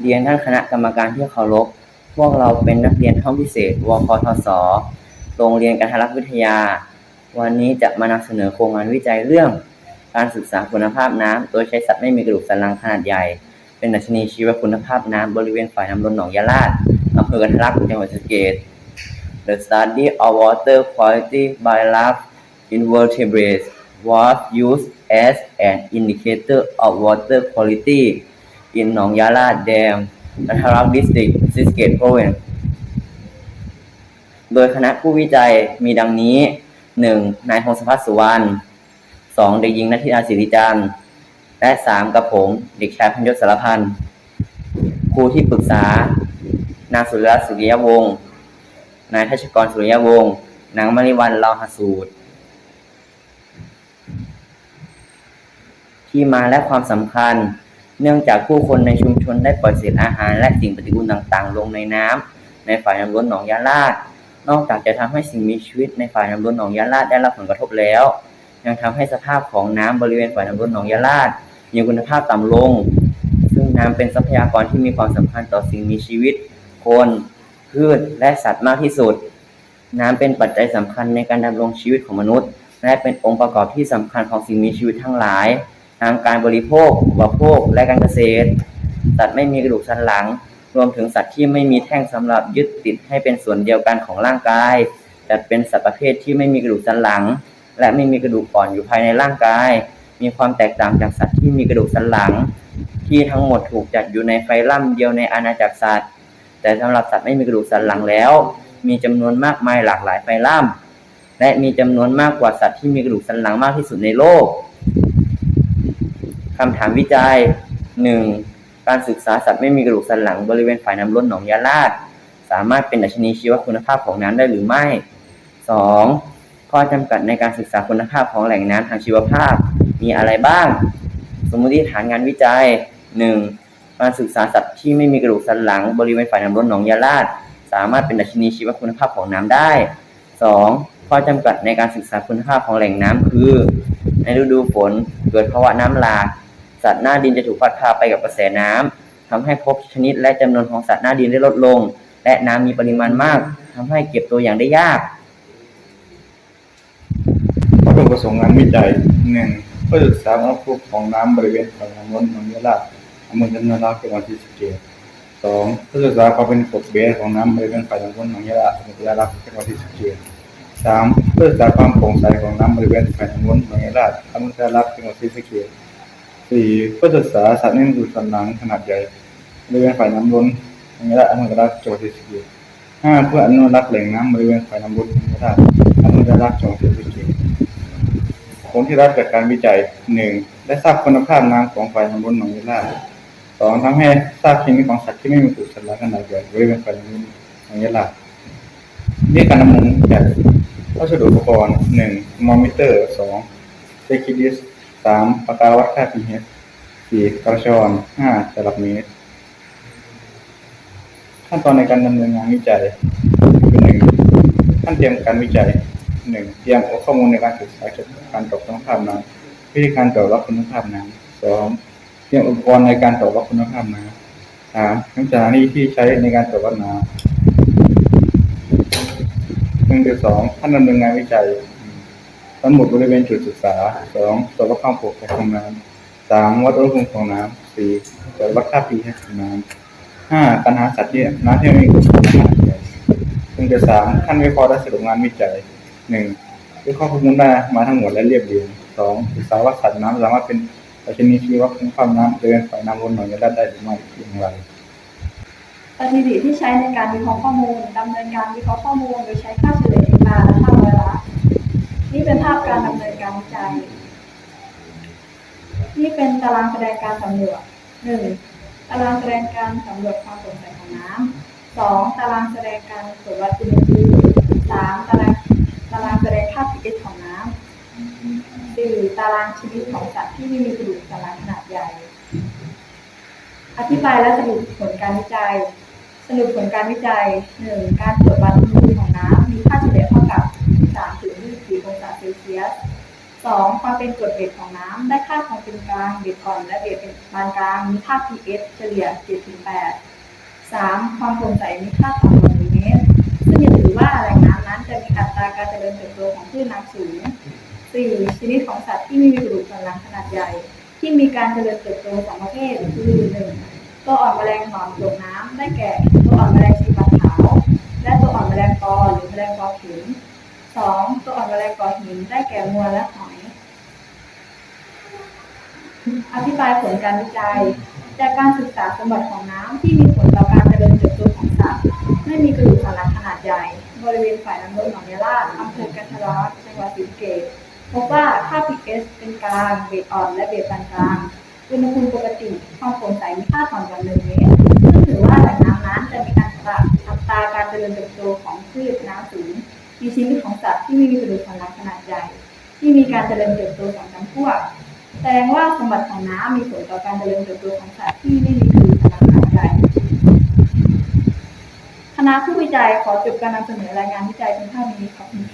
เรียนท่านคณะกรรมการที่เคารพ พวกเราเป็นนักเรียนห้องพิเศษ วคทศ โรงเรียนกันทรักวิทยา วันนี้จะมานำเสนอโครงงานวิจัยเรื่อง การศึกษาคุณภาพน้ำโดยใช้สัตว์ไม่มีกระดูกสันหลังขนาดใหญ่ เป็นดัชนีชีวคุณภาพน้ำบริเวณฝ่ายน้ำล้นหนองยะลาดอำเภอกันทรักจังหวัดสเกษ The study of water quality by large invertebrates was used as an indicator of water quality in หนองยาลาด Dam กันทรัก District ศรีสะเกษ Province โดยคณะผู้วิจัยมีดังนี้ 1. นายพงศพัฒน์สุวรรณ 2. เด็กหญิงนัทธิดาศิริจันทร์และ 3. กับผม เด็กชายพันยศสารพันธ์ครูที่ปรึกษา นางสุริรัตน์สุริยวงศ์ นายทัชกรสุริยวงศ์ นางมริวันลาหสูตร ที่มาและความสำคัญ เนื่องจากผู้คนในชุมชนได้ปล่อยเศษอาหารและสิ่งปฏิกูลต่างๆ ลงในน้ำในฝ่ายน้ำล้นหนองยาลาดนอกจากจะทำให้สิ่งมีชีวิตในฝ่ายน้ำล้นหนองยาลาดได้รับผลกระทบแล้ว ยังทำให้สภาพของน้ำบริเวณฝ่ายน้ำล้นหนองยาลาดมีคุณภาพต่ำลง ซึ่งน้ำเป็นทรัพยากรที่มีความสำคัญต่อสิ่งมีชีวิต คน พืชและสัตว์มากที่สุด น้ำเป็นปัจจัยสำคัญในการดำรงชีวิตของมนุษย์ และเป็นองค์ประกอบที่สำคัญของสิ่งมีชีวิตทั้งหลาย ทางการบริโภคอุปโภค และการเกษตร สัตว์ไม่มีกระดูกสันหลัง รวมถึงสัตว์ที่ไม่มีแท่งสำหรับยึดติดให้เป็นส่วนเดียวกันของร่างกาย จัดเป็นสัตว์ประเภทที่ไม่มีกระดูกสันหลัง และไม่มีกระดูกอ่อนอยู่ภายในร่างกาย มีความแตกต่างจากสัตว์ที่มีกระดูกสันหลัง ที่ทั้งหมดถูกจัดอยู่ในไฟลัมเดียวในอาณาจักรสัตว์ แต่สำหรับสัตว์ไม่มีกระดูกสันหลังแล้ว มีจำนวนมากมายหลากหลายไฟลัมและมีจำนวนมากกว่าสัตว์ที่มีกระดูกสันหลังมากที่สุดในโลก คำถามวิจัย 1. การศึกษาสัตว์ไม่มีกระดูกสันหลังบริเวณฝ่ายน้ำล้นหนองยาลาด สามารถเป็นดัชนีชีวคุณภาพของน้ำได้หรือไม่ 2. ข้อจำกัดในการศึกษาคุณภาพของแหล่งน้ำทางชีวภาพมีอะไรบ้าง สมมติฐานงานวิจัย 1. การศึกษาสัตว์ที่ไม่มีกระดูกสันหลังบริเวณฝ่ายน้ำล้นหนองยาลาด สามารถเป็นดัชนีชีวคุณภาพของน้ำได้ 2. ข้อจำกัดในการศึกษาคุณภาพของแหล่งน้ำคือ ในฤดูฝนเกิดภาวะน้ำหลาก สัตว์หน้าดินจะถูกพัดพาไปกับกระแสน้ำทำให้พบชนิดและจำนวนของสัตว์หน้าดินได้ลดลง และน้ำมีปริมาณมากทำให้เก็บตัวอย่างได้ยากวัตถุประสงค์งานวิจัยหนึ่งเพื่อศึกษาอุณหภูมิของน้ำบริเวณฝ่ายน้ำล้นหนองยะลาอำเภอจันทรักจังหวัดศรีสะเกษสองเพื่อศึกษาความเป็นกรดเบสของน้ำบริเวณฝ่ายน้ำล้นหนองยะลาอำเภอจันทรักจังหวัดศรีสะเกษสามเพื่อศึกษาความโปร่งใสของน้ำบริเวณฝ่ายน้ำล้นหนองยะลาอำเภอจันทรักจังหวัดศรีสะเกษ สี่เพื่อศึกษาสัตว์เลี้ยงดูสันหลังขนาดใหญ่บริเวณฝ่ายน้ำล้นหนองยะลาอันทรักจังหวัดศรีสกษห้าเพื่ออนุรักษ์แหล่งน้ำบริเวณฝ่ายน้ำล้นนองยะลาอันทรักจังหวัดศรีสะเกษผลที่รับจากการวิจัยหนึ่งได้ทราบคุณภาพน้ำของฝ่ายน้ำล้นหนองยะลาสองทำให้ทราบชนิดของสัตว์ที่ไม่มีกระดูกสันหลังขนาดใหญ่บริเวณฝ่ายน้ำล้นหนองยะลานี่การดำเนินจากวัสดุอุปกรณ์หนึ่งมอมิเตอร์สองเซคิดิส สามปากกาวัดค่า pH สี่กระชอนห้าตลับเมตร ขั้นตอนในการดำเนินงานวิจัยคือหนึ่งขั้นเตรียมการวิจัยหนึ่งเตรียมข้อมูลในการศึกษาเกี่ยวกับการตรวจคุณภาพน้ำวิธีการตรวจวัดคุณภาพน้ำสองเตรียมอุปกรณ์ในการตรวจวัดคุณภาพน้ำสามน้ำสถานีที่ใช้ในการตรวจวัดน้ำหนึ่งสองขั้นดำเนินงานวิจัย สำรวจบริเวณจุดศึกษาสองตรวจวัดความโปร่งใสของน้ำสามวัดอุณหภูมิของน้ำสี่ตรวจวัดค่า pH ของน้ำห้าการหาสัตว์ที่น้ำที่ไม่มีกรดขนาใหญ่หนึ่งจุดสามขั้นวิเคราะห์และสรุปงานวิจัยหนึ่งวิเคราะห์ข้อมูลได้มาทั้งหมดและเรียบเรียงสองศึกษาว่าสัตว์น้ำสามารถเป็นปัจจัยชีวคุณภาพน้ำโดยเป็นฝ่ายน้ำวนหน่วยยะลาดได้หรือไม่อย่างไรสถิติที่ใช้ในการวิเคราะห์ข้อมูลดำเนินการวิเคราะห์ข้อมูลโดยใช้ค่าเฉลี่ย MR และค่าร้อยละ นี่เป็นภาพการดำเนินการวิจัย นี่เป็นตารางแสดงการสำรวจ 1. ตารางแสดงการสำรวจความโปร่งใสของน้ำ 2. ตารางแสดงการตรวจวัดอุณหภูมิ 3. ตารางตารางแสดงค่า pH ของน้ำ 4. ตารางชนิดของสัตว์ที่ไม่มีกระดูกสันหลังขนาดใหญ่ อธิบายและสรุปผลการวิจัย สรุปผลการวิจัย 1. การตรวจวัดอุณหภูมิของน้ำมีค่าเฉลี่ยเท่ากับ 3 ถึง 24 องศา เทียสสองความเป็นกรดเบสของน้ำได้ค่าความเป็นกลางเบสอ่อนและเบสเป็นปานกลางมีค่า pH เฉลี่ย7-8สามความโปร่งใสมีค่าต่ำกว่า1เมตร ซึ่งจะถือว่าแหล่งน้ำนั้นจะมีอัตราการเจริญเติบโตของพืชน้ำสูงสี่ชนิดของสัตว์ที่มีกระดูกสันหลังขนาดใหญ่ ที่มีการเจริญเติบโตสองประเภทคือหนึ่งตัวอ่อนแมลงหอนหลงน้ำได้แก่ ตัวอ่อนแมลงชีปลาขาว และตัวอ่อนแมลงปอหรือแมลงปอเข็ม สองตัวอ่อนแมลงปอหินได้แก่มัวและหอย อธิบายผลการวิจัย จากการศึกษาสมบัติของน้ำที่มีผลต่อการเจริญเติบโตของสัตว์ไม่มีกระดูกสันหลังขนาดใหญ่ บริเวณฝ่ายน้ำล้นหนองยาลาอำเภอกันทรักจังหวัดศรีสะเกษพบว่าค่า pH เป็นกลาง เบสอ่อน และเบสปานกลาง อุณหภูมิปกติความโปร่งใสมีค่าต่ำกว่า1เมตรซึ่งถือว่าแหล่งน้ำนั้นจะมีอัตราอัตราการเจริญเติบโตของพืชน้ำสูง มีชีวิตของสัตว์ที่ไม่มีกระดูกสันหลังขนาดใหญ่ ที่มีการเจริญเติบโตของจำพวก แสดงว่าสมบัติของน้ำมีผลต่อการเจริญเติบโตของสัตว์ที่ไม่มีกระดูกสันหลังขนาดใหญ่คณะผู้วิจัยขอจบการนำเสนอรายงานวิจัยเพียงเท่านี้ขอบคุณค่ะ